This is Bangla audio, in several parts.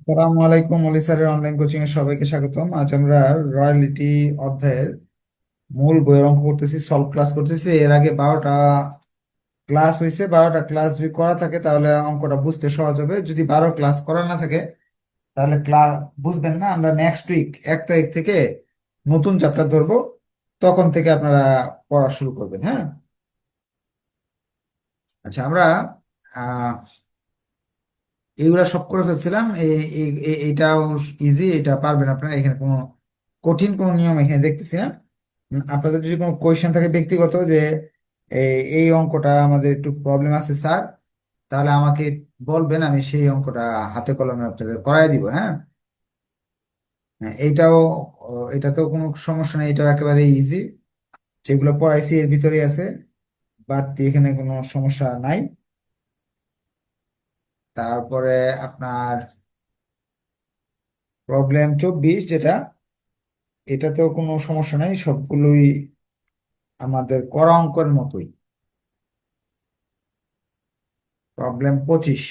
আসসালামু আলাইকুম, অলি স্যারের অনলাইন কোচিং এ সবাইকে স্বাগতম। আজ আমরা রয়্যালিটি অধ্যায়ের মূল বইয়ের অঙ্ক করতেছি সলভ ক্লাস করতেছি। এর আগে বারোটা ক্লাস হয়েছে বারোটা ক্লাস যদি করা থাকে তাহলে অঙ্কটা বুঝতে সহজ হবে। যদি বারো ক্লাস করা না থাকে, তাহলে ক্লাস বুঝবেন না। আমরা নেক্সট উইক এক তারিখ থেকে নতুন চ্যাপ্টার ধরবো, তখন থেকে আপনারা পড়া শুরু করবেন হ্যাঁ? আচ্ছা আমরা, আহ এইগুলা সব করে ফেলছিলাম। এইটাও ইজি এটা পারবেন আপনারা। এখানে কোনো কঠিন কোনো নিয়ম এখানে দেখতেছি না। আপনাদের যদি কোনো কোয়েশ্চেন থাকে ব্যক্তিগত যে এই অঙ্কটা আমাদের একটু প্রবলেম আছে স্যার তাহলে আমাকে বলবেন আমি সেই অঙ্কটা হাতে কলমে আপনাদের করাই দিব হ্যাঁ? হ্যাঁ, এইটাও এটা তো কোনো সমস্যা নেই এটাও একেবারে ইজি যেগুলো পড়াইছি এর ভিতরেই আছে দিয়ে এখানে কোনো সমস্যা নাই। তারপরে আপনার প্রবলেম চব্বিশ যেটা, এটাতেও কোনো সমস্যা নাই, সবগুলোই আমাদের করা অঙ্কের মতোই। প্রবলেম পঁচিশ।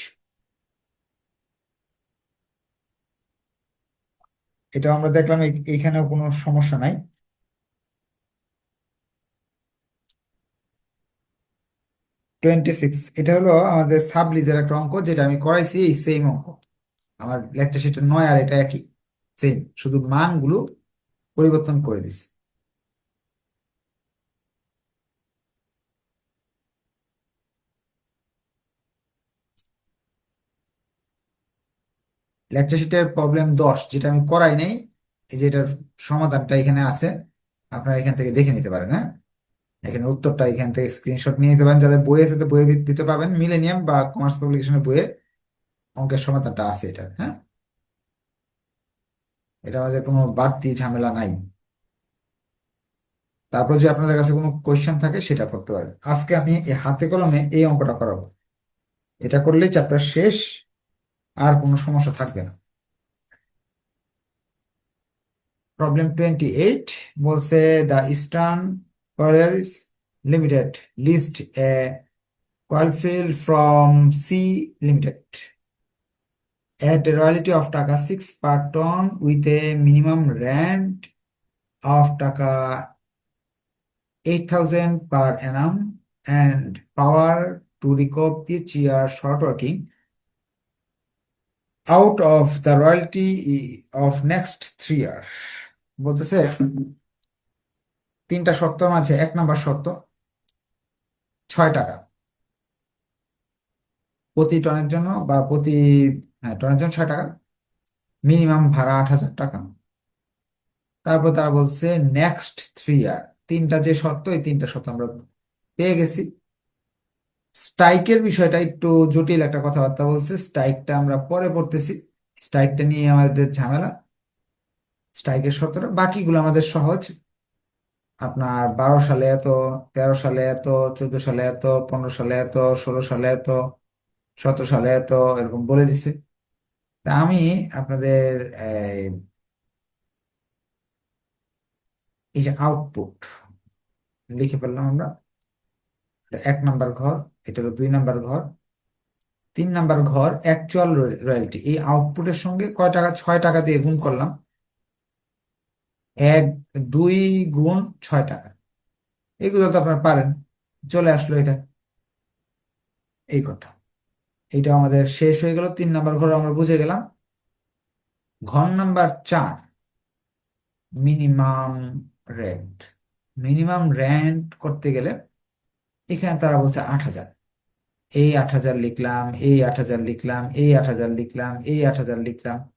এটা আমরা দেখলাম এখানেও কোনো সমস্যা নাই। টোয়েন্টি সিক্স এটা হলো আমাদের সাবলিজের একটা অঙ্ক যেটা আমি করাইছি এই সেম অঙ্ক। আমার লেকচার শিটে নয় আর এটা একই সেম শুধু মানগুলো পরিবর্তন করে দিছি। লেকচার শিটের প্রবলেম দশ, যেটা আমি করাই নাই, এই যে এটার সমাধানটা এখানে আছে, আপনারা এখান থেকে দেখে নিতে পারেন হ্যাঁ? এখানে উত্তরটা এখান থেকে স্ক্রিনশট নিয়ে নিতে পারেন। যাদের বই আছে বইয়ে দিতে পাবেন মিলেনিয়াম বা কমার্স পাবলিকেশনের বইয়ে অঙ্কের সমাধানটা আছে এটা হ্যাঁ? এটা আমাদের কোনো বাড়তি ঝামেলা নাই। তারপর যদি আপনাদের কাছে কোনো কোয়েশ্চেন থাকে, সেটা করতে পারেন। আজকে আমি এই হাতে কলমে এই অঙ্কটা করাবো। এটা করলেই চ্যাপ্টার শেষ, আর কোনো সমস্যা থাকবে না। প্রবলেম টোয়েন্টি এইট বলছে the eastern quarries limited list A coil field from C Limited at a royalty of taka 6 per ton with a minimum rent of টাকা 8000 per annum and power to recoup each year short working out of the royalty of next three year বলতেছে তিনটা শর্ত মাঝে এক নাম্বার শর্ত, ছয় টাকা। প্রতি টনের জন্য বা প্রতি হ্যাঁ টনের জন্য ছয় টাকা, মিনিমাম ভাড়া আট হাজার টাকা। তারপর তারা বলছে নেক্সট থ্রি ইয়ার তিনটা যে শর্ত, এই তিনটা শর্ত আমরা পেয়ে গেছি। স্ট্রাইকের বিষয়টা একটু জটিল একটা কথাবার্তা বলছে, স্ট্রাইকটা আমরা পরে পড়তেছি। স্ট্রাইকটা নিয়ে আমাদের ঝামেলা। স্ট্রাইকের শর্তটা, বাকিগুলো আমাদের সহজ। আপনার বারো সালে এত, তেরো সালে এত, চোদ্দ সালে এত, পনেরো সালে এত, ষোলো সালে এত, সতেরো সালে এত, এরকম বলে দিছে। তা আমি আপনাদের, এই যে আউটপুট লিখে ফেললাম আমরা এক নাম্বার ঘর, এটা হলো দুই নাম্বার ঘর, তিন নাম্বার ঘর অ্যাকচুয়াল রয়্যালটি এই আউটপুটের সঙ্গে কয় টাকা, ছয় টাকা দিয়ে গুণ করলাম। এক, দুই গুণ ছয় টাকা। এগুলো তো আপনারা পারেন। চলে আসলো এটা। এই কথা এইটা আমাদের শেষ হয়ে গেল। তিন নাম্বার ঘর আমরা বুঝে গেলাম। ঘর নাম্বার চার। মিনিমাম রেন্ট মিনিমাম রেন্ট করতে গেলে এখানে তারা বলছে আট হাজার। এই আট হাজার লিখলাম, এই আট হাজার লিখলাম, এই আট হাজার লিখলাম, এই আট হাজার লিখলাম।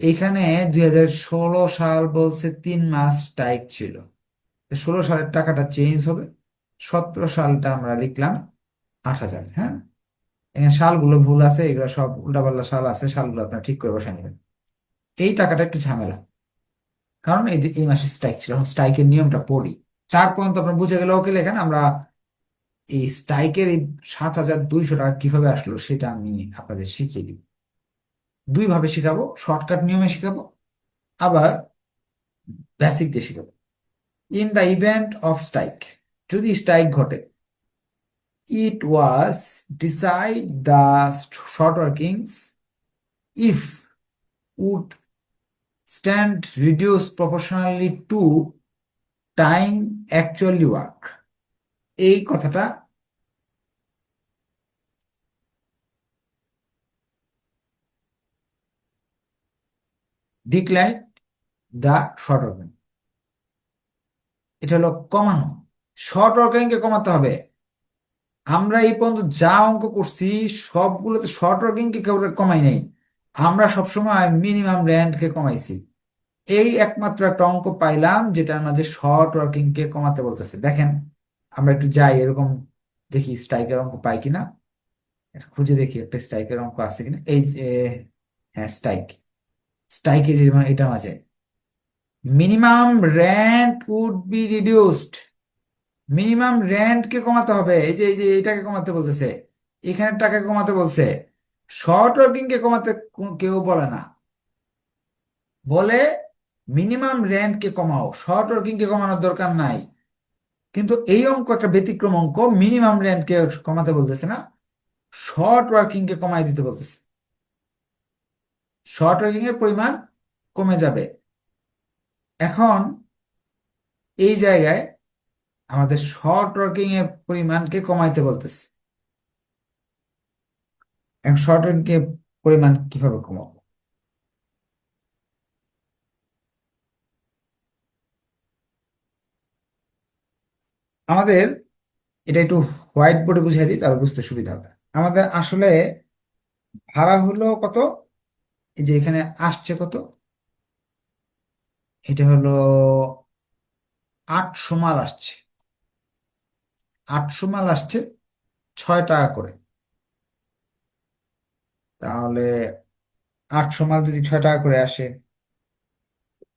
এখানে দুই হাজার ষোলো সাল বলছে তিন মাস স্ট্রাইক ছিল। ষোলো সালের টাকাটা চেঞ্জ হবে। সতেরো সালটা আমরা লিখলাম আট হাজার হ্যাঁ? এখানে সালগুলো ভুল আছে, এগুলো সব উল্টাপাল্টা সাল আছে, সালগুলো আপনারা ঠিক করে বসে নেবেন। এই টাকাটা একটু ঝামেলা। কারণ এই এই মাসে স্ট্রাইক ছিল, এখন স্ট্রাইকের নিয়মটা পড়ি। চার পর্যন্ত আপনার বুঝে গেলে ওকে লেখেন, আমরা এই স্ট্রাইকের এই সাত হাজার দুইশো টাকা কীভাবে আসলো সেটা আমি আপনাদের শিখিয়ে দিব। দুই ভাবে শিখাবো শর্টকাট নিয়মে শিখাবো, আবার বেসিক দিয়ে শিখাবো। In the event of strike যদি স্ট্রাইক ঘটে it was decide the short workings if would stand reduce proportionally to time actually work এই কথাটা ডিক্লাইন দ্য শর্ট অর্গান এটা হলো কমানো। শর্ট অর্গানকে কমাতে হবে। আমরা এই পর্যন্ত যা অঙ্ক করছি, সবগুলোতে শর্ট ওয়ার্কিংকে কেউ কমাই নাই। আমরা সবসময় মিনিমাম র্যান্ডকে কমাইছি। এই একমাত্র একটা অঙ্ক পাইলাম যেটার মাঝে শর্ট ওয়ার্কিংকে কমাতে বলতেছে। দেখেন, আমরা একটু যাই, এরকম দেখি স্ট্রাইকের অঙ্ক পাই কিনা। খুঁজে দেখি, একটা স্ট্রাইকের অঙ্ক আছে কিনা। এই হ্যাঁ স্ট্রাইক স্ট্রাইকে যে এটা মাঝে minimum rand would be reduced minimum কে কমাতে হবে। এই যে এই যে, এটাকে কমাতে বলতেছে। এখানে টাকা কমাতে বলছে। শর্ট ওয়ার্কিং কে কমাতে কেউ বলে না। বলে মিনিমাম কে কমাও। শর্ট ওয়ার্কিং কে কমানোর দরকার নাই। কিন্তু এই অঙ্ক একটা ব্যতিক্রম অঙ্ক। মিনিমাম কে কমাতে বলতেছে না। শর্ট ওয়ার্কিং কে কমাই দিতে বলতেছে। শর্ট ওয়ার্কিং এর পরিমাণ কমে যাবে। এখন এই জায়গায় আমাদের শর্ট ওয়ার্কিং এর পরিমাণকে কমাইতে বলতেছে। এখন শর্ট ওয়ার্কিং এর পরিমাণ কীভাবে কমাবো? আমাদের এটা একটু হোয়াইট বোর্ডে বুঝিয়ে দিই, তাহলে বুঝতে সুবিধা হবে। আমাদের আসলে ভাড়া হলো কত? এই যে এখানে আসছে কত? এটা হলো আটশো মাল আসছে। আটশো মাল আসছে ছয় টাকা করে। তাহলে আটশো মাল যদি ছয় টাকা করে আসে,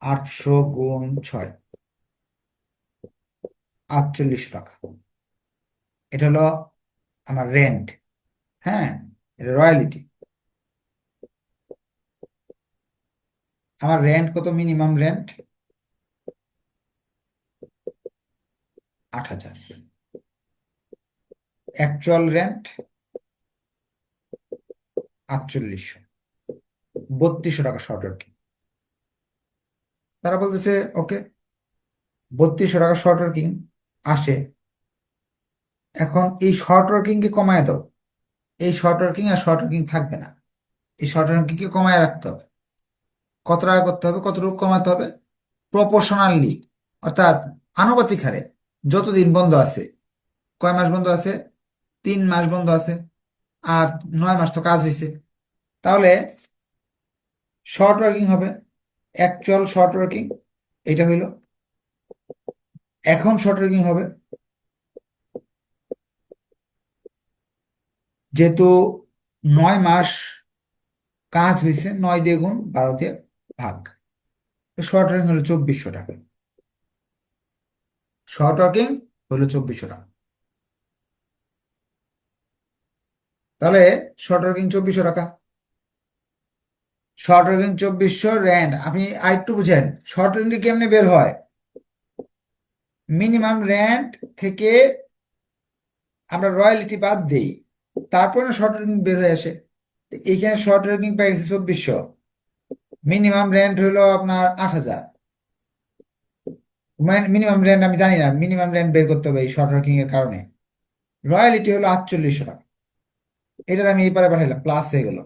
আটশো গুণ ছয়, আটচল্লিশ টাকা। এটা হলো আমার রেন্ট হ্যাঁ? এটা রয়্যালিটি আমার রেন্ট কত মিনিমাম রেন্ট আট হাজার। অ্যাকচুয়াল রেন্ট আটচল্লিশশো। বত্রিশশো টাকা শর্ট তারা বলতেছে ওকে বত্রিশশো টাকা শর্ট ওয়ার্কিং আসে। এখন এই শর্ট ওয়ার্কিংকে কমায় দাও। এই শর্ট ওয়ার্কিং আর শর্ট ওয়ার্কিং থাকবে না। এই শর্ট ওয়ার্কিংকে কমায় রাখতে হবে। কত টাকা করতে হবে, কতটুকু কমাতে হবে? প্রপোর্শনালি অর্থাৎ আনুপাতিক হারে যতদিন বন্ধ আছে, কয় মাস বন্ধ আছে? তিন মাস বন্ধ আছে, আর নয় মাস তো কাজ হয়েছে তাহলে শর্ট ওয়ার্কিং হবে অ্যাকচুয়াল শর্ট ওয়ার্কিং এটা হইল, এখন শর্ট ওয়ার্কিং হবে, যেহেতু নয় মাস কাজ হয়েছে নয় দিয়ে গুণ বারো দিয়ে ভাগ। শর্ট ওয়ার্কিং হলো চব্বিশশো টাকা। শর্ট ওয়ার্কিং হলো চব্বিশশো টাকা। তাহলে শর্ট ওয়ার্কিং চব্বিশশো টাকা। শর্ট ওয়ার্কিং চব্বিশশো র্যান্ড আপনি আরেকটু বুঝেন শর্ট ওয়ার্কিং কেমনে বের হয়? মিনিমাম র্যান্ড থেকে আমরা রয়্যালিটি বাদ দেই, তারপরে শর্ট ওয়ার্কিং বের হয়ে আসে। এইখানে শর্ট ওয়ার্কিং পাই চব্বিশশো। মিনিমাম রেন্ট হলো আপনার আট হাজার। মিনিমাম রেন্ট আমি জানি না মিনিমাম রেন্ট বের করতে হবে এই শর্ট ওয়ার্কিং এর কারণে। রয়্যালিটি হলো আটচল্লিশশো টাকা। এটার আমি এই পারে পাঠাইলাম প্লাস হয়ে গেল।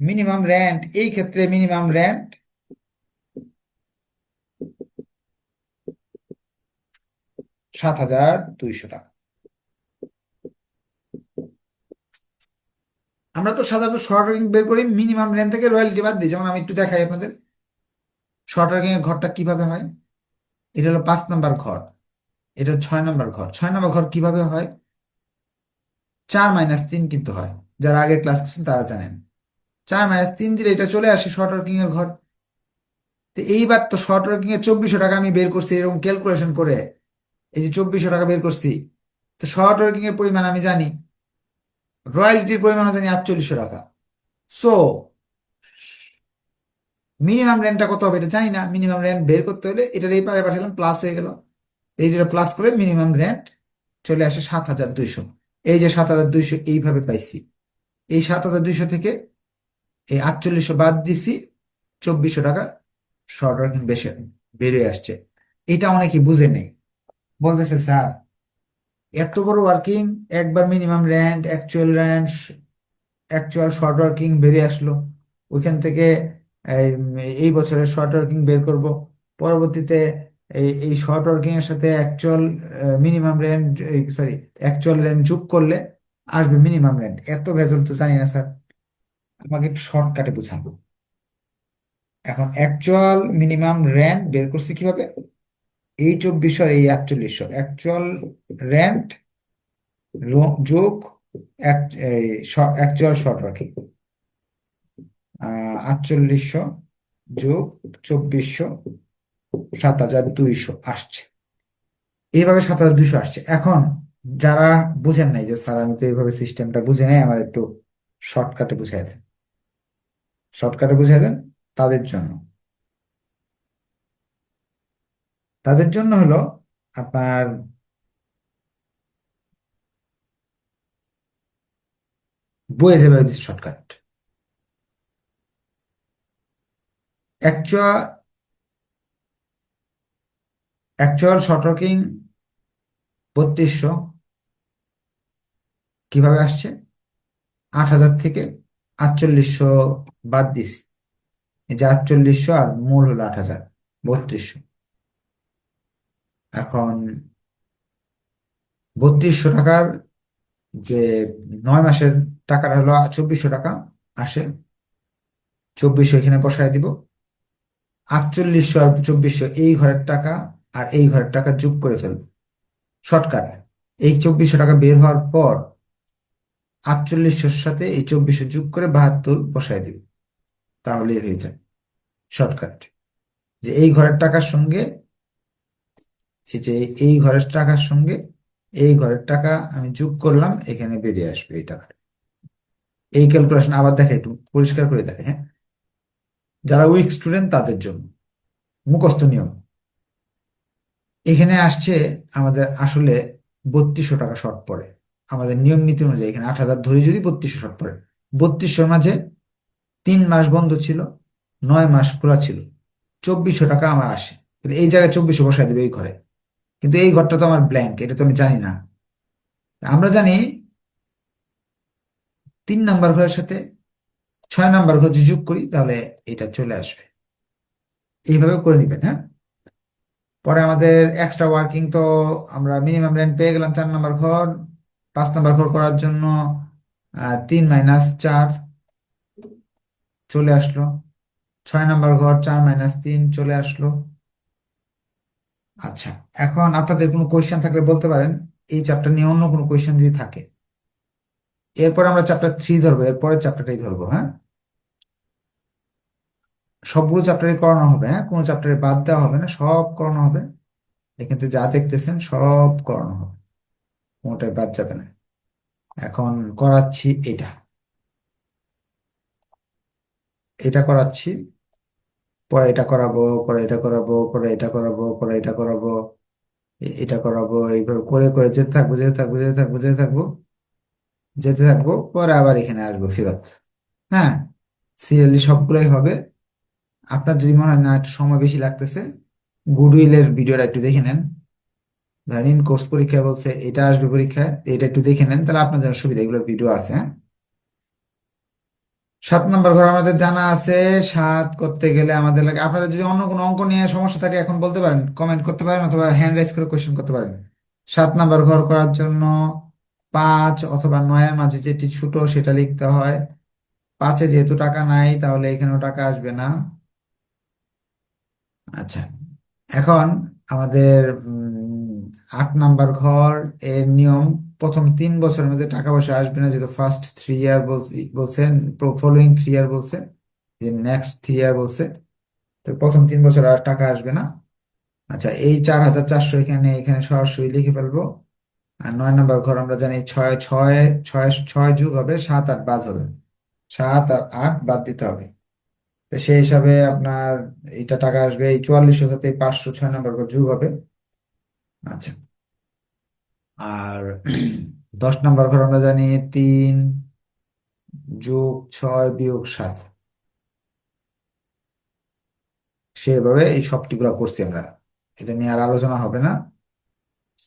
মিনিমাম রেন্ট এই ক্ষেত্রে মিনিমাম রেন্ট সাত হাজার দুইশো টাকা। আমরা তো সাধারণত শর্ট ওয়ার্কিং বের করি মিনিমাম রেন্ট থেকে রয়্যালিটি বাদ দিই। যেমন আমি একটু দেখাই আপনাদের। শর্ট ওয়ার্কিং এর ঘরটা কীভাবে হয়? এটা হলো পাঁচ নাম্বার ঘর। এটা ছয় নাম্বার ঘর। ছয় নাম্বার ঘর কীভাবে হয়? চার মাইনাস তিন কিন্তু হয়। যারা আগে ক্লাস করছেন তারা জানেন। চার মাইনাস তিন দিলে এটা চলে আসে শর্ট ওয়ার্কিং এর ঘর। তো এইবার তো শর্ট ওয়ার্কিং এর চব্বিশশো টাকা আমি বের করছি, এরকম ক্যালকুলেশন করে। এই যে চব্বিশশো টাকা বের করছি। তো শর্ট ওয়ার্কিং এর পরিমাণ আমি জানি। রয়্যালিটির পরিমাণ জানি আটচল্লিশশো টাকা। সো মিনিমাম রেন্টটা কত হবে এটা জানি না। মিনিমাম রেন্ট বের করতে হলে এটার এই পারে পাঠালাম প্লাস হয়ে গেল। এই যেটা প্লাস করে মিনিমাম রেন্ট চলে আসে সাত হাজার দুইশো। এই যে সাত হাজার দুইশো এইভাবে পাইছি। এই সাত হাজার দুইশো থেকে এই আটচল্লিশশো বাদ দিছি, চব্বিশশো টাকা শর্ট বেশি বেরিয়ে আসছে। এটা অনেকে বুঝে নেই। বলতেছে, স্যার এত বড় ওয়ার্কিং একবার minimum rent actual rent actual short working বেরিয়ে আসলো। ওইখান থেকে, এই বছরের শর্ট ওয়ার্কিং বের করব। পরবর্তীতে এই এই শর্ট ওয়ার্কিং এর সাথে actual minimum rent sorry actual rent যোগ করলে আসবে মিনিমাম রেন্ট এত ভেজাল তো জানি না স্যার। আমাকে একটু শর্টকাটে বুঝাবো এখন অ্যাকচুয়াল মিনিমাম রেন্ট বের করছি কীভাবে? এই চব্বিশশো আর এই আটচল্লিশশো অ্যাকচুয়াল রেন্ট যোগ অ্যাকচুয়াল শর্ট ওয়ার্কিং আটচল্লিশশো যোগ চব্বিশশো সাত হাজার দুইশো আসছে। এইভাবে সাত হাজার দুইশো আসছে। এখন যারা বুঝেন নাই যে স্যার আমি তো এইভাবে সিস্টেমটা বুঝে নাই, আমার একটু শর্টকাটে বুঝাই দেন। শর্টকাটে বুঝাই দেন তাদের জন্য। তাদের জন্য হলো আপনার যেভাবে দিচ্ছে shortcut actual actual short working বত্রিশশো কীভাবে আসছে? আট হাজার থেকে আটচল্লিশশো বাদ দিছি এই যে আটচল্লিশশো আর মূল হলো আট হাজার, বত্রিশশো। এখন বত্রিশশো টাকার যে নয় মাসের টাকাটা হলো চব্বিশশো টাকা আসে। চব্বিশশো এখানে বসায় দিব। আটচল্লিশশো আর চব্বিশশো এই ঘরের টাকা আর এই ঘরের টাকা যোগ করে ফেলব। শর্টকাট, এই চব্বিশশো টাকা বের হওয়ার পর আটচল্লিশশোর সাথে এই চব্বিশশো যোগ করে বাহাত্তর বসায় দিব। তাহলেই হয়ে যায়। শর্টকাট, যে এই ঘরের টাকার সঙ্গে এই যে এই ঘরের টাকার সঙ্গে এই ঘরের টাকা আমি যোগ করলাম, এখানে বেরিয়ে আসবে এই টাকা এই ক্যালকুলেশন আবার দেখে একটু পরিষ্কার করে দেখে হ্যাঁ? যারা উইক স্টুডেন্ট তাদের জন্য, মুখস্থ নিয়ম। এখানে আসছে আমাদের আসলে বত্রিশশো টাকা শর্ট পড়ে। আমাদের নিয়ম নীতি অনুযায়ী এখানে আট হাজার ধরে যদি বত্রিশশো শর্ট পড়ে, বত্রিশশোর মাঝে তিন মাস বন্ধ ছিল, নয় মাস খোলা ছিল। চব্বিশশো টাকা আমার আসে। এই জায়গায় চব্বিশশো বসায় দেবে এই ঘরে। কিন্তু এই ঘরটা তো আমার ব্ল্যাঙ্ক এটা তো আমি জানি না। আমরা জানি তিন নাম্বার ঘরের সাথে ছয় নাম্বার ঘর যদি যোগ করি, তাহলে এটা চলে আসবে। এইভাবে করে নিবেন হ্যাঁ? পরে আমাদের এক্সট্রা ওয়ার্কিং তো আমরা মিনিমাম রেন্ট পেয়ে গেলাম চার নাম্বার ঘর, পাঁচ নাম্বার ঘর করার জন্য তিন মাইনাস চার চলে আসলো। ছয় নাম্বার ঘর চার মাইনাস তিন চলে আসলো। আচ্ছা এখন আপনাদের কোনো কোয়েশ্চেন থাকলে বলতে পারেন, এই চ্যাপ্টার নিয়ে অন্য কোনো কোয়েশ্চেন যদি থাকে। এরপর আমরা চ্যাপ্টার থ্রি ধরবো, এরপরের চ্যাপ্টারটাই ধরবো হ্যাঁ? সবগুলো চ্যাপ্টারে করানো হবে হ্যাঁ? কোনো চ্যাপ্টারে বাদ দেওয়া হবে না, সব করানো হবে। এখান যা দেখতেছেন, সব করানো হবে। কোনোটাই বাদ যাবে না। এখন করাচ্ছি এটা। এটা করাচ্ছি। পরে এটা করাবো, পরে এটা করাবো, পরে এটা করাবো, পরে এটা করাবো এটা করাবো, এইভাবে করে করে যেতে থাকব যেতে থাকব যেতে থাকব যেতে থাকব যেতে থাকব, পরে আবার এখানে আসব ফেরত। হ্যাঁ সিরিয়ালি সবগুলোই হবে। আপনার যদি মনে হয় না, একটু সময় বেশি লাগতেছে, গুডউইলের ভিডিওটা একটু দেখে নেন। ধরেন কোর্স পরীক্ষায় বলছে, এটা আসবে পরীক্ষায়, এটা একটু দেখে নেন, তাহলে আপনার জন্য সুবিধা এগুলো ভিডিও আছে হ্যাঁ। সাত নম্বর ঘর আমাদের জানা আছে, সাত করতে গেলে আমাদের লাগে আপনাদের যদি অন্য কোনো অঙ্ক নিয়ে সমস্যা থাকে এখন বলতে পারেন কমেন্ট করতে পারেন অথবা হ্যান্ড রাইজ করে কোয়েশ্চেন করতে পারেন। সাত নম্বর ঘর করার জন্য পাঁচ অথবা নয়ের মাঝে যেটি ছোট সেটা লিখতে হয়। পাঁচে যেহেতু টাকা নাই, তাহলে এখানেও টাকা আসবে না। আচ্ছা এখন আমাদের আট নাম্বার ঘর এর নিয়ম প্রথম তিন বছরের মধ্যে টাকা পয়সা আসবে না, যেহেতু ফার্স্ট থ্রি ইয়ার বলছেন ফলোয়িং থ্রি ইয়ার বলছে, যে নেক্সট থ্রি ইয়ার বলছে, তো প্রথম তিন বছর আর টাকা আসবে না। আচ্ছা এই চার হাজার চারশো এখানে এখানে সরাসরি লিখে ফেলব। আর নয় নম্বর ঘর আমরা জানি ছয় ছয় ছয় ছয় যুগ হবে, সাত আট বাদ হবে। সাত আর আট বাদ দিতে হবে। তো সেই হিসাবে আপনার এইটা টাকা আসবে, এই চুয়াল্লিশশো সাথে পাঁচশো ছয় নম্বর যোগ হবে। আচ্ছা। আর দশ নম্বর ঘর আমরা জানি তিন যোগ ছয় বিয়োগ সাত। সেভাবে এই সবটিগুলো করছি আমরা। এটা নিয়ে আর আলোচনা হবে না।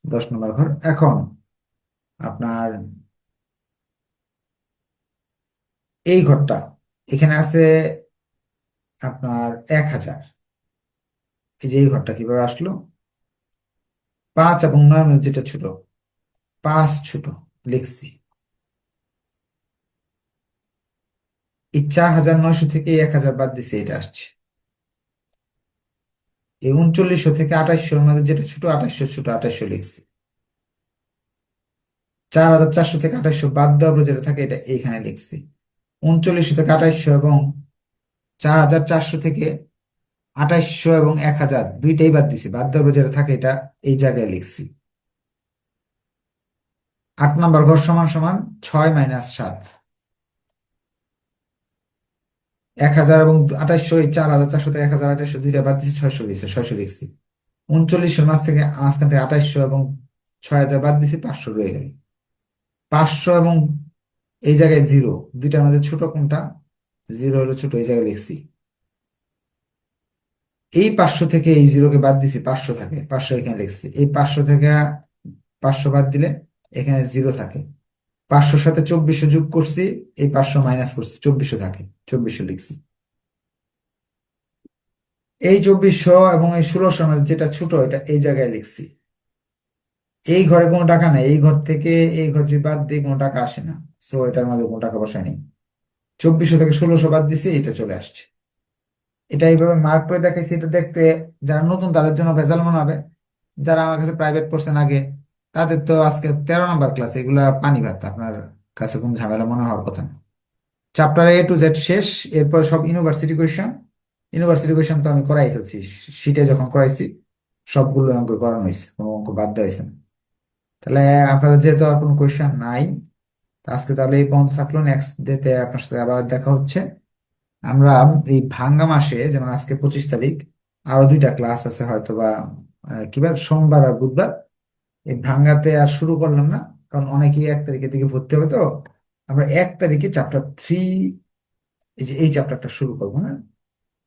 দশ নম্বর ঘর। এখন আপনার এই ঘরটা, এখানে আছে আপনার এক হাজার। এই যে এই ঘরটা কীভাবে আসলো? পাঁচ এবং নয় যেটা ছোট পাঁচ ছোট লিখছি এই চার হাজার নয়শো থেকে এক হাজার বাদ দিছে, এটা আসছে। এই উনচল্লিশশো থেকে আঠাশশোর মধ্যে যেটা ছোট, আঠাশশো ছোট, আঠাশশো লিখছি চার হাজার চারশো থেকে আঠাশশো বাদ দেওয়ার যেটা থাকে, এটা এইখানে লিখছি উনচল্লিশশো থেকে আঠাশশো এবং চার হাজার চারশো থেকে আঠাশশো এবং এক হাজার, দুইটাই বাদ দিছি। বাদ দেওয়ার যেটা থাকে, এটা এই জায়গায় লিখছি আট নম্বর ঘর সমান সমান ছয় মাইনাস সাত। এক হাজার এবং আঠাশশো এই চার হাজার চারশো থেকে এক হাজার আঠাশশো দুইটা বাদ দিচ্ছি ছয়শো লিখছি ছয়শো লিখছি। উনচল্লিশশোর মাস থেকে মাঝখান থেকে আঠাশশো এবং ছয় হাজার বাদ দিছি পাঁচশো রয়ে গেল। পাঁচশো এবং এই জায়গায় জিরো, দুইটার মধ্যে ছোট কোনটা? জিরো হলো ছোট, এই জায়গায় লিখছি। এই পাঁচশো থেকে এই জিরোকে বাদ দিছি পাঁচশো থাকে, পাঁচশো এখানে লিখছি। এই পাঁচশো থেকে পাঁচশো বাদ দিলে এখানে জিরো থাকে। পাঁচশোর সাথে চব্বিশশো যোগ করছি, এই পাঁচশো মাইনাস করছি, চব্বিশশো থাকে, চব্বিশশো লিখছি। এই চব্বিশশো এবং এই ষোলোশো যেটা ছোট, এটা এই জায়গায় লিখছি। এই ঘরে কোনো টাকা নেই, এই ঘর থেকে এই ঘর যদি বাদ দিয়ে কোনো টাকা আসে না সো এটার মধ্যে কোনো টাকা পয়সা নেই। চব্বিশশো থেকে ষোলোশো বাদ দিছি এটা চলে আসছে। এটা এইভাবে মার্ক করে দেখাইছি, এটা দেখতে যারা নতুন তাদের জন্য ভেজাল মনে হবে। যারা আমার কাছে প্রাইভেট পড়ছেন আগে তাদের তো আজকে তেরো নম্বর ক্লাস এগুলা পানি ভাত, আপনার কাছে কোনো ঝামেলা মনে হওয়ার কথা না। চ্যাপ্টার এ টু জেড শেষ, এরপর সব ইউনিভার্সিটি কোয়েশন ইউনিভার্সিটি কোয়েশন তো আমি করাই ফেলছি শীটে যখন করাইছি, সবগুলো অঙ্ক করানো হয়েছে, কোনো অঙ্ক বাদ দেওয়া হয়েছে না। তাহলে আপনাদের যেহেতু আর কোনো কোয়েশন নাই আজকে তাহলে এই পর্যন্ত থাকল নেক্সট ডেতে আপনার সাথে আবার দেখা হচ্ছে। আমরা এই ভাঙ্গা মাসে, যেমন আজকে পঁচিশ তারিখ, আরও দুইটা ক্লাস আছে হয়তো বা কিবার সোমবার আর বুধবার এই ভাঙ্গাতে আর শুরু করলাম না, কারণ অনেকেই এক তারিখের দিকে ভর্তি হবে তো। আমরা এক তারিখে চ্যাপ্টার থ্রি এই যে এই চ্যাপ্টারটা শুরু করব হ্যাঁ?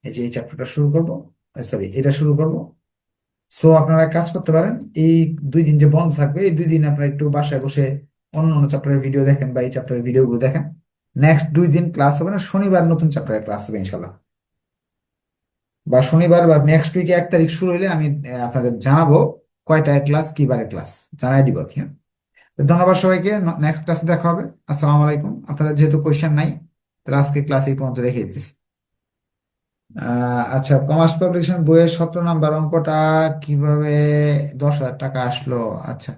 এই যে এই চ্যাপ্টারটা শুরু করব সরি এটা শুরু করব। সো আপনারা কাজ করতে পারেন, এই দুই দিন যে বন্ধ থাকবে, এই দুই দিন আপনারা একটু বাসায় বসে অন্য অন্য চ্যাপ্টারের ভিডিও দেখেন বা এই চ্যাপ্টারের ভিডিওগুলো দেখেন। নেক্সট দুই দিন ক্লাস হবে না, শনিবার নতুন চ্যাপ্টারের ক্লাস হবে ইনশাল্লাহ বা শনিবার বা নেক্সট উইকে এক তারিখ শুরু হলে আমি আপনাদের জানাব। কয়টায় ক্লাস কি বারে ক্লাস জানাই দিব কি? ধন্যবাদ সবাইকে। নেক্সট ক্লাসে দেখা হবে। আসসালামু আলাইকুম। আপনাদের যেহেতু কোয়েশ্চেন নাই, তাহলে আজকে ক্লাস এই পর্যন্ত রেখে দিতেছি। আচ্ছা কমার্স পাবলিকেশন বইয়ের সতেরো নাম্বার অঙ্কটা কীভাবে দশ হাজার টাকা আসলো? আচ্ছা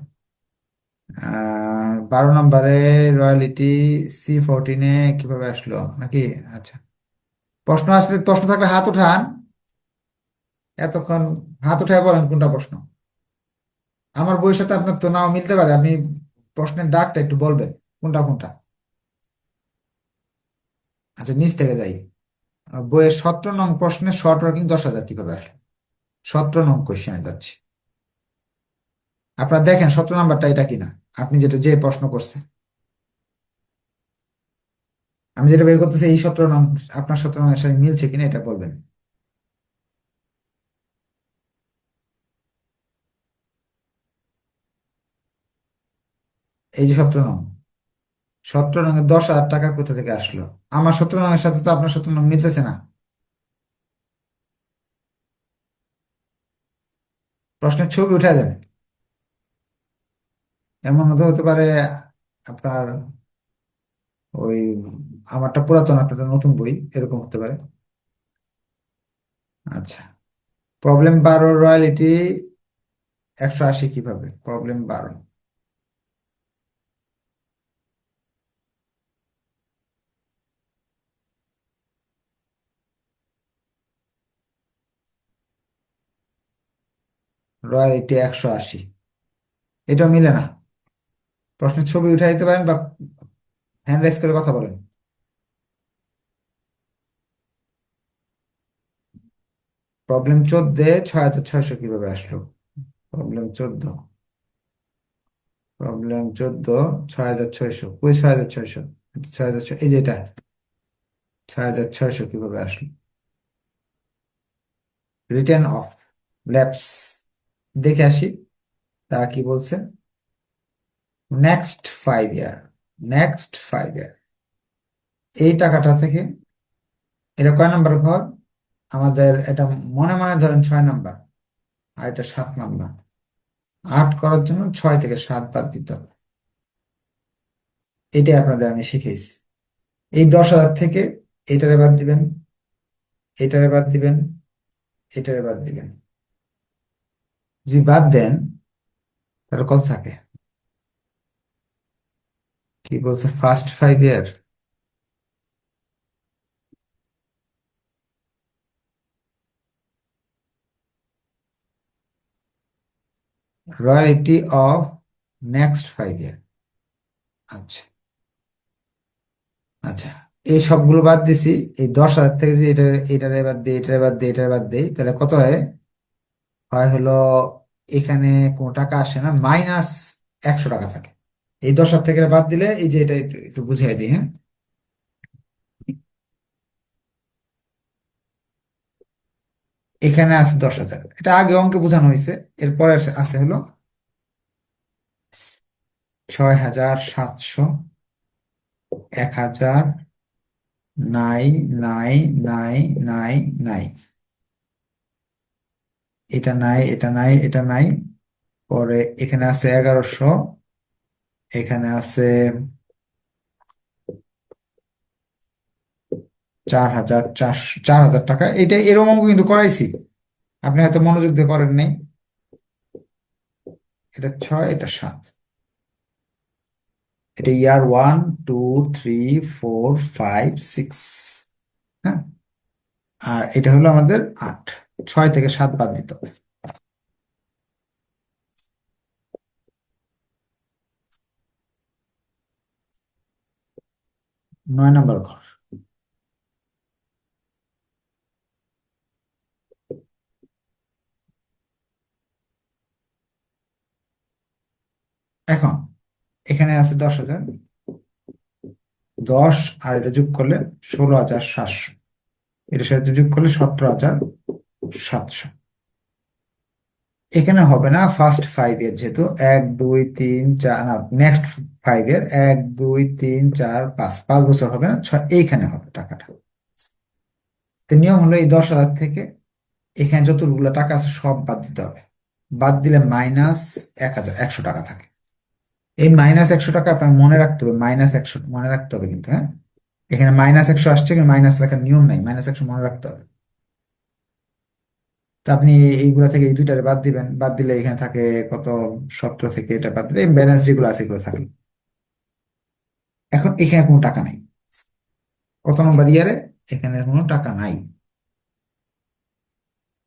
বারো নম্বরে রয়্যালিটি সি ফোরটিনে কীভাবে আসলো নাকি? আচ্ছা প্রশ্ন আসলে, প্রশ্ন থাকলে হাত উঠান। এতক্ষণ হাত উঠায় বলেন কোনটা প্রশ্ন? আমার বইয়ের সাথে আপনার তো নাও মিলতে পারে, আপনি প্রশ্নের ডাকটা একটু বলবেন, কোনটা কোনটা? আচ্ছা নিচ থেকে যাই। বইয়ের সতেরো নং প্রশ্নের শর্ট ওয়ার্কিং দশ হাজার কীভাবে আসলো? সতেরো নং কোশ্চেনে যাচ্ছি। আপনারা দেখেন সতেরো নাম্বারটা এটা কিনা, আপনি যেটা যে প্রশ্ন করছেন আমি যেটা বের করতেছি, এই সতেরো নং, আপনার সতেরো নং এর সাথে মিলছে কিনা এটা বলবেন। এই যে সতেরো নং। সতেরো নং দশ হাজার টাকা কোথা থেকে আসলো? আমার সতেরো নং এর সাথে তো আপনার সতেরো নং মিলতেছে না। প্রশ্নের ছবি উঠে দেন এমন হতে হতে পারে আপনার ওই আমারটা পুরাতন আপনারটা নতুন বই, এরকম হতে পারে। আচ্ছা। প্রবলেম বারো রয়্যালিটি একশো আশি কীভাবে? প্রবলেম বারো। রয়্যালিটি একশো আশি। এটা মিলে না। প্রশ্নের ছবি উঠে দিতে পারেন বা হ্যান্ড রাইজ করে কথা বলেন। প্রবলেম চোদ্দে ছয় হাজার ছয়শো কীভাবে আসলো? প্রবলেম চোদ্দ। প্রবলেম চোদ্দ, ছয় হাজার ছয়শো। ওই ছয় হাজার ছয়শো? ছয় হাজার ছয়, এই যে এটা। ছয় হাজার ছয়শো কীভাবে আসলো? রিটার্ন অফ ল্যাপস দেখে আসি। তারা কি বলছে? Next five year next five year এই টাকাটা থেকে, এটা কয় নাম্বার ঘর? আমাদের এটা মনে মনে ধরেন ছয় নাম্বার, আর এটা সাত নাম্বার। আট করার জন্য ছয় থেকে সাত বাদ দিতে হবে। এটাই আপনাদের আমি শিখেছি এই দশ হাজার থেকে এটারে বাদ দিবেন, এটারে বাদ দিবেন, এটারে বাদ দিবেন। যদি বাদ দেন, তাহলে কত থাকে? কি বলছে? First five year royalty of next five year আচ্ছা। আচ্ছা এই সবগুলো বাদ দিছি, এই দশ হাজার থেকে যদি এটা, এটারে বাদ দিই, এটারে বাদ দিই, এটারে বাদ দিই, তাহলে কত হয়? হয় হলো এখানে কোনো টাকা আসে না মাইনাস একশো টাকা থাকে। এই দশ হাজার থেকে বাদ দিলে এই যে এটা একটু একটু বুঝিয়ে দিই হ্যাঁ? এখানে আছে দশ হাজার। এটা আগে অঙ্কে বোঝানো হয়েছে, এরপরে আছে হলো ছয় হাজার সাতশো এক হাজার নাই নাই নাই নাই নাই এটা নাই এটা নাই এটা নাই। পরে এখানে আছে এগারোশো। এখানে আছে চার হাজার চারশো চার হাজার টাকা। এটা এরকম অঙ্ক কিন্তু করাইছি। আপনি হয়তো মনোযোগ দিয়ে করেন নাই। এটা ছয়, এটা সাত। এটা year one, two, three, four, five, six. হ্যাঁ? আর এটা হলো আমাদের আট। ছয় থেকে সাত বাদ দিতে হবে। নয় নম্বর ঘর। এখন, এখানে আছে দশ হাজার। দশ আর এটা যোগ করলে ষোলো হাজার সাতশো। এটার সাথে যোগ করলে সতেরো হাজার। সাতশো। এখানে হবে না ফার্স্ট ফাইভ এর যেহেতু এক, দুই, তিন, চার, না নেক্সট ফাইভ এর এক, দুই, তিন, চার, পাঁচ পাঁচ বছর হবে না, ছয়, এইখানে হবে টাকাটা। নিয়ম হলো এই দশ হাজার থেকে এখানে যতগুলো টাকা আছে সব বাদ দিতে হবে। বাদ দিলে মাইনাস এক হাজার, একশো টাকা থাকে। এই মাইনাস একশো টাকা আপনার মনে রাখতে হবে মাইনাস একশো, মনে রাখতে হবে কিন্তু হ্যাঁ? এখানে মাইনাস একশো আসছে, কিন্তু মাইনাস লেখার নিয়ম নাই মাইনাস একশো মনে রাখতে হবে। আপনি এইগুলা থেকে এই দুইটারে বাদ দিবেন। বাদ দিলে এখানে থাকে কত সতেরো থেকে এটা বাদ দিলে ব্যালেন্স যেগুলো আছে এগুলো থাকে। এখন এখানে কোনো টাকা নাই। কত নম্বর ইয়ারে? এখানে কোনো টাকা নাই।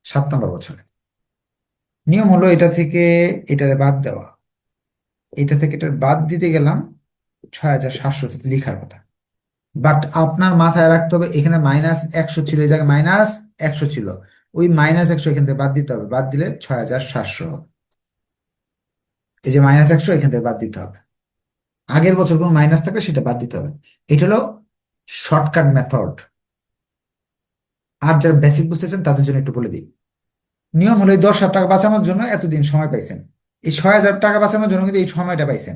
সাত নম্বর বছরে। নিয়ম হলো এটা থেকে এটারে বাদ দেওয়া। এটা থেকে এটার বাদ দিতে গেলাম ছয় হাজার সাতশো লিখার কথা। বাট আপনার মাথায় রাখতে হবে, এখানে মাইনাস একশো ছিল, এই জায়গায় মাইনাস একশো ছিল। ওই মাইনাস একশো এখান থেকে বাদ দিতে হবে। বাদ দিলে ছয় হাজার সাতশো। এই যে মাইনাস একশো এখান থেকে বাদ দিতে হবে। আগের বছর কোন মাইনাস থাকলে সেটা বাদ দিতে হবে। এটা হলো শর্টকাট মেথড আর যারা বেসিক বুঝতেছেন তাদের জন্য একটু বলে দিই। নিয়ম হলো এই দশ হাজার টাকা বাঁচানোর জন্য এতদিন সময় পাইছেন। এই ছয় হাজার টাকা বাঁচানোর জন্য কিন্তু এই সময়টা পাইছেন।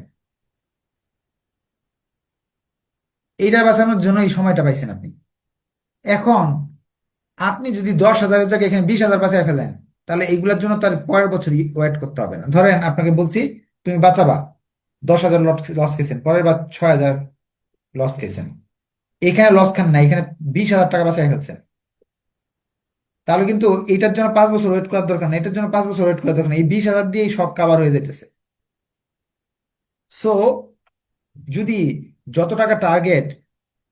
এইটা বাঁচানোর জন্য এই সময়টা পাইছেন আপনি। এখন আপনি যদি দশ হাজারের জায়গায় এখানে বিশ হাজার বাঁচায় ফেলেন, তাহলে এইগুলোর জন্য তার পরের বছর ওয়েট করতে হবে না। ধরেন আপনাকে বলছি, তুমি বাঁচাবা। দশ হাজার লস খেয়েছেন, পরের বার ছয় হাজার লস খেয়েছেন। এখানে লস খান না এখানে বিশ হাজার টাকা বাঁচায় ফেলছেন। তাহলে কিন্তু এটার জন্য পাঁচ বছর ওয়েট করার দরকার না এটার জন্য পাঁচ বছর ওয়েট করার দরকার নেই। এই বিশ হাজার দিয়েই সব কাভার হয়ে যেতেছে সো যদি যত টাকা টার্গেট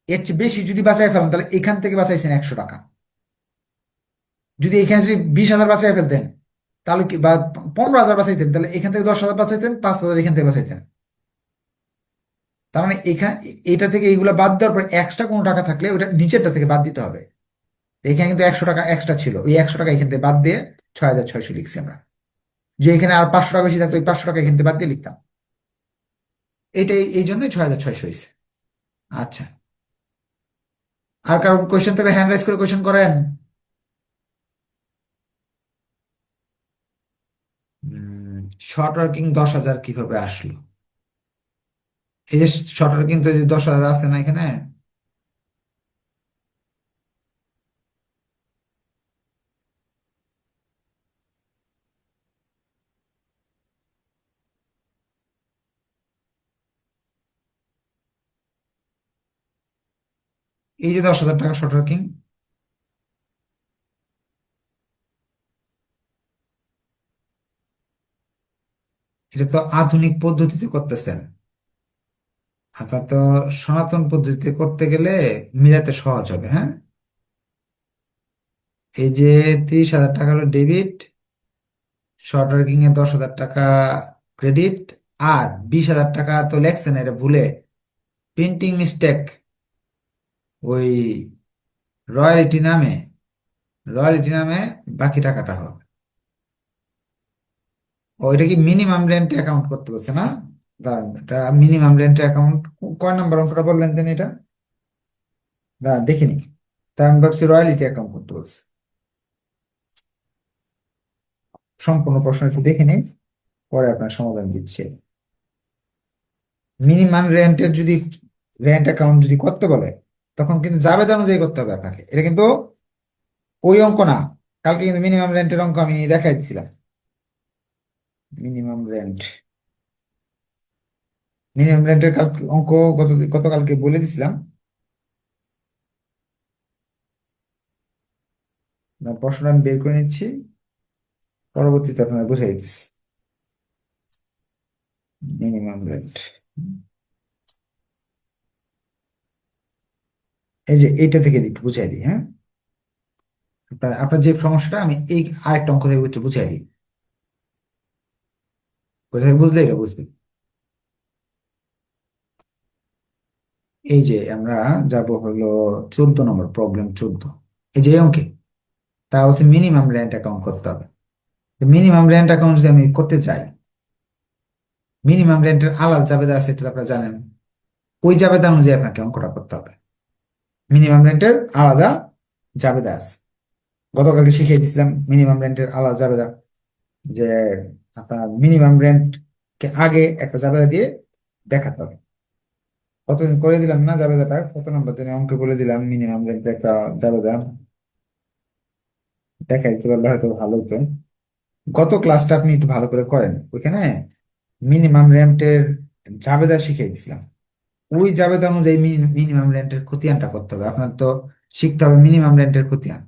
এর চেয়ে বেশি যদি বাঁচায় ফেলেন, তাহলে এখান থেকে বাঁচাইছেন একশো টাকা। যদি এখানে যদি বিশ হাজার বাঁচাই ফেলতেন তাহলে কি, বা পনেরো হাজার বাঁচাইতেন তাহলে এখান থেকে দশ হাজার বাঁচাইতেন পাঁচ হাজার এখান থেকে বাঁচাইতেন তার মানে এখানে এটা থেকে এইগুলো বাদ দেওয়ার পর এক্সট্রা কোনো টাকা থাকলে ওটা নিচেরটা থেকে বাদ দিতে হবে। এখানে কিন্তু একশো টাকা এক্সট্রা ছিল, ওই একশো টাকা এখান থেকে বাদ দিয়ে ছয় হাজার ছয়শো লিখছি আমরা। যে এখানে আর পাঁচশো টাকা বেশি থাকতো, ওই পাঁচশো টাকা এখান থেকে বাদ দিয়ে লিখতাম। এটাই, এই জন্যই ছয় হাজার ছয়শো হয়েছে। আচ্ছা। আর কারণ কোয়েশ্চেন থেকে হ্যান্ড রাইজ করে কোয়েশ্চেন করেন। শর্ট ওয়ার্কিং দশ হাজার কীভাবে আসলো? এই যে শর্ট ওয়ার্কিং তো যে দশ হাজার আছে না এখানে? এই যে দশ হাজার টাকা শর্ট ওয়ার্কিং এটা তো আধুনিক পদ্ধতিতে করতেছেন। আপনার তো সনাতন পদ্ধতিতে করতে গেলে মিলাতে সহজ হবে হ্যাঁ? এই যে ত্রিশ হাজার টাকা হলো ডেবিট, শর্ট ওয়ার্কিং এ দশ হাজার টাকা ক্রেডিট, আর বিশ হাজার টাকা তো লেখছেন, এটা ভুলে। প্রিন্টিং মিস্টেক, ওই রয়্যালিটি নামে রয়্যালিটি নামে বাকি টাকাটা হবে। ওইটা কি মিনিমাম রেন্ট অ্যাকাউন্ট করতে বলছে না? দাঁড়ান, এটা মিনিমাম রেন্ট অ্যাকাউন্ট কয় নাম্বার অঙ্কটা বললেন দেন এটা? দাঁড়ান, দেখিনি। তা আমি ভাবছি রয়্যালিটি অ্যাকাউন্ট করতে বলছে। সম্পূর্ণ প্রশ্ন একটু দেখে নিই পরে আপনার সমাধান দিচ্ছে। মিনিমাম রেন্টের যদি রেন্ট অ্যাকাউন্ট যদি করতে বলে, তখন কিন্তু জাবেদা অনুযায়ী করতে হবে আপনাকে। এটা কিন্তু ওই অঙ্ক না। কালকে কিন্তু মিনিমাম রেন্টের অঙ্ক আমি দেখাই দিচ্ছিলাম মিনিমাম রেন্ট মিনিমাম রেন্টের অঙ্ক গত গতকালকে বলে দিছিলাম। না, প্রশ্নটা আমি বের করে নিচ্ছি। পরবর্তীতে আপনার বুঝাই দিচ্ছি মিনিমাম রেন্ট এই যে এইটা থেকে বুঝাই দিই হ্যাঁ? আপনার আপনার যে সমস্যাটা আমি এই আরেকটা অঙ্ক থেকে বুঝাই দিই। কোথা বুঝলে এটা বুঝবে। এই যে আমরা যাব হলো চোদ্দ নম্বর প্রবলেম চোদ্দ। এই যে অঙ্কে তা হচ্ছে মিনিমাম রেন্ট অ্যাকাউন্ট করতে হবে। মিনিমাম রেন্ট অ্যাকাউন্ট যদি আমি করতে চাই মিনিমাম রেন্টের আলাদা জাবেদা আছে এটা আপনারা জানেন। ওই জাবেদা অনুযায়ী আপনাকে অঙ্কটা করতে হবে। মিনিমাম রেন্টের আলাদা জাবেদা আছে। গতকালকে শিখিয়ে দিয়েছিলাম মিনিমাম রেন্টের আলাদা জাবেদা যে আপনার মিনিমাম রেন্ট কে আগে একটা জাবেদা দিয়ে দেখাতে হবে। কতদিন করে দিলাম না জাবেদাটা? কত নম্বর দিনে অঙ্ক বলে দিলাম মিনিমাম রেন্ট একটা জাবেদা। দেখাইতে পারলে হয়তো ভালো হতো। গত ক্লাসটা আপনি একটু ভালো করে করেন। ওইখানে মিনিমাম রেন্টের জাবেদা শিখিয়ে দিছিলাম। ওই জাবেদা অনুযায়ী মিনিমাম রেন্টের খতিয়ানটা করতে হবে। আপনার তো শিখতে হবে মিনিমাম রেন্টের খতিয়ান।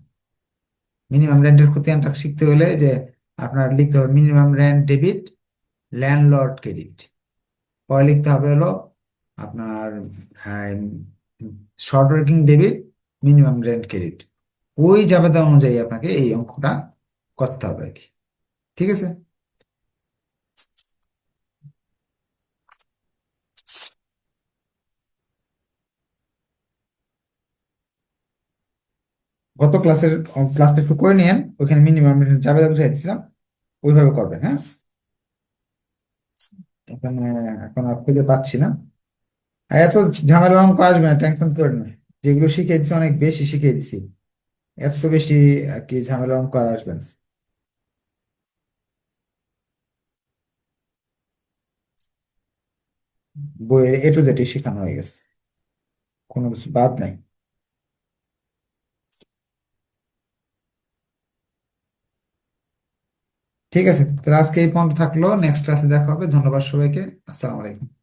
মিনিমাম রেন্টের খতিয়ানটা শিখতে হলে যে আপনার লিখতে হবে minimum rent debit landlord credit পরে লিখতে হবে হলো আপনার short working debit minimum rent credit ওই জাবেদা অনুযায়ী আপনাকে এই অঙ্কটা করতে হবে আর কি। ঠিক আছে? গত ক্লাসের ক্লাসটা একটু করে নিয়েন, ওইখানে মিনিমাম জাবেদা বুঝাই ওইভাবে করবেন হ্যাঁ? এখানে এখন আর খুঁজে পাচ্ছি না। এত ঝামেলা অঙ্ক আসবে না টেনশন করেন না যেগুলো শিখিয়ে দিচ্ছি অনেক বেশি শিখিয়ে দিচ্ছি এত বেশি আর কি ঝামেলা অঙ্ক আর আসবে বইয়ের এ টু জেড শেখানো হয়ে গেছে। কোনো কিছু বাদ নাই। ঠিক আছে, তাহলে আজকে এই পর্যন্ত থাকল। নেক্সট ক্লাসে দেখা হবে। ধন্যবাদ সবাইকে। আসসালামু আলাইকুম।